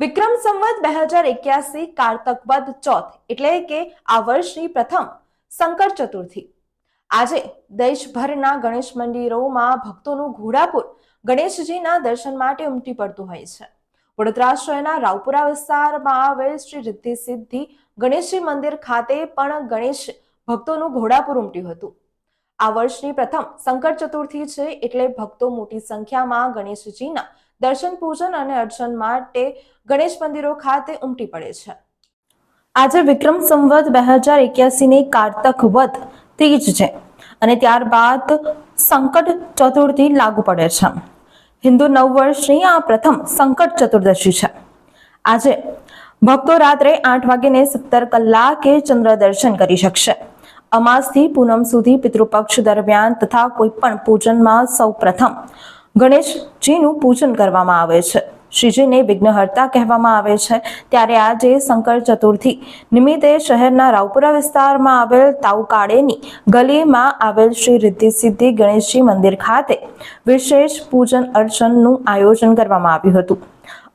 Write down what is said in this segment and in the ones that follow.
વિક્રમ સંવત બે હજાર એક્યાસી કારતક વદ ચોથ એટલે કે આ વર્ષની પ્રથમ સંકટ ચતુર્થી. આજે દેશભરના ગણેશ મંદિરોમાં ભક્તોનું ઘોડાપુર ગણેશજીના દર્શન માટે ઉમટી પડતું હોય છે. વડોદરા શહેરના રાવપુરા વિસ્તારમાં આવેલ શ્રી રિદ્ધિ સિદ્ધિ ગણેશજી મંદિર ખાતે પણ ગણેશ ભક્તોનું ઘોડાપુર ઉમટ્યું હતું. આ વર્ષની પ્રથમ સંકટ ચતુર્થી છે એટલે ભક્તો મોટી સંખ્યામાં ગણેશજીના દર્શન, પૂજન અને અર્ચન માટે ગણેશ મંદિરો ખાતે ઉમટી પડે છે. આજે વિક્રમ સંવત બે હજાર એક્યાસીની કારતક વદ ત્રીજ છે અને ત્યારબાદ સંકટ ચતુર્થી લાગુ પડે છે. હિન્દુ નવ વર્ષની આ પ્રથમ સંકટ ચતુર્દશી છે. આજે ભક્તો રાત્રે આઠ વાગ્યે સત્તર કલાકે ચંદ્ર દર્શન કરી શકશે. અમાસથી પૂનમ સુધી પિતૃપક્ષ દરમિયાન તથા કોઈ પણ પૂજનમાં સૌ પ્રથમ ગણેશજીનું પૂજન કરવામાં આવે છે. શ્રીજીને વિઘ્નહર્તા કહેવામાં આવે છે. ત્યારે આજે શંકર ચતુર્થી નિમિત્તે શહેરના રાવપુરા વિસ્તારમાં આવેલ તાઉકાળેની ગલીમાં આવેલ શ્રી રિદ્ધિ સિદ્ધિ ગણેશજી મંદિર ખાતે વિશેષ પૂજન અર્ચનનું આયોજન કરવામાં આવ્યું હતું.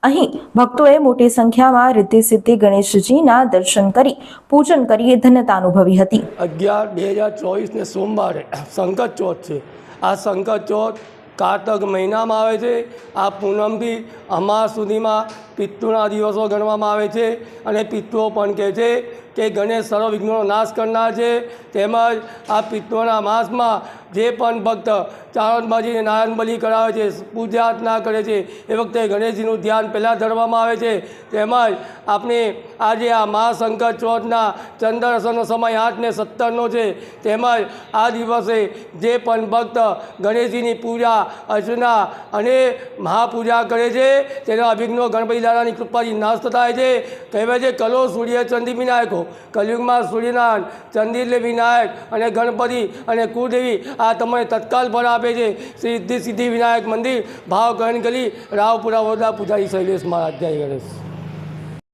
અહીં ભક્તોએ મોટી સંખ્યામાં રિદ્ધિ સિદ્ધિ ગણેશજીના દર્શન કરી પૂજન કરી ધન્યતા અનુભવી હતી. અગિયાર બે હજાર ચોવીસને સોમવારે સંકટ ચોથ છે. આ સંકટ ચોથ કારતક મહિનામાં આવે છે. આ પૂનમથી અમાસ સુધીમાં પિતૃના દિવસો ગણવામાં આવે છે અને પિતૃઓ પણ કહે છે કે ગણેશ સર્વ વિઘ્નોનો નાશ કરનાર છે. તેમજ આ પિત્તોના માસમાં જે પણ ભક્ત ચારણબાજીને નારાયણ બલિ કરાવે છે, પૂજા અર્ચના કરે છે, એ વખતે ગણેશજીનું ધ્યાન પહેલાં ધરવામાં આવે છે. તેમજ આપણે આજે આ મહાશંકર ચોથના ચંદ્રસનો સમય આઠને સત્તરનો છે. તેમજ આ દિવસે જે પણ ભક્ત ગણેશજીની પૂજા, અર્ચના અને મહાપૂજા કરે છે, તેના અભિઘ્નો ગણપતિ દાદાની કૃપાથી નાશ થાય છે. કહેવાય છે, કલો સૂર્ય ચંદી વિનાયકો. કલયુગમાં સૂર્યનારાયણ ચંદીલે વિનાયક અને ગણપતિ અને કુળદેવી આ તમને તત્કાલ ફળ આપે છે. સિદ્ધિ સિદ્ધિ વિનાયક મંદિર, ભાવ ગલી, રાવપુરા વડોદરા પૂજારી શૈલેષ મહારાજ. જય ગણેશ.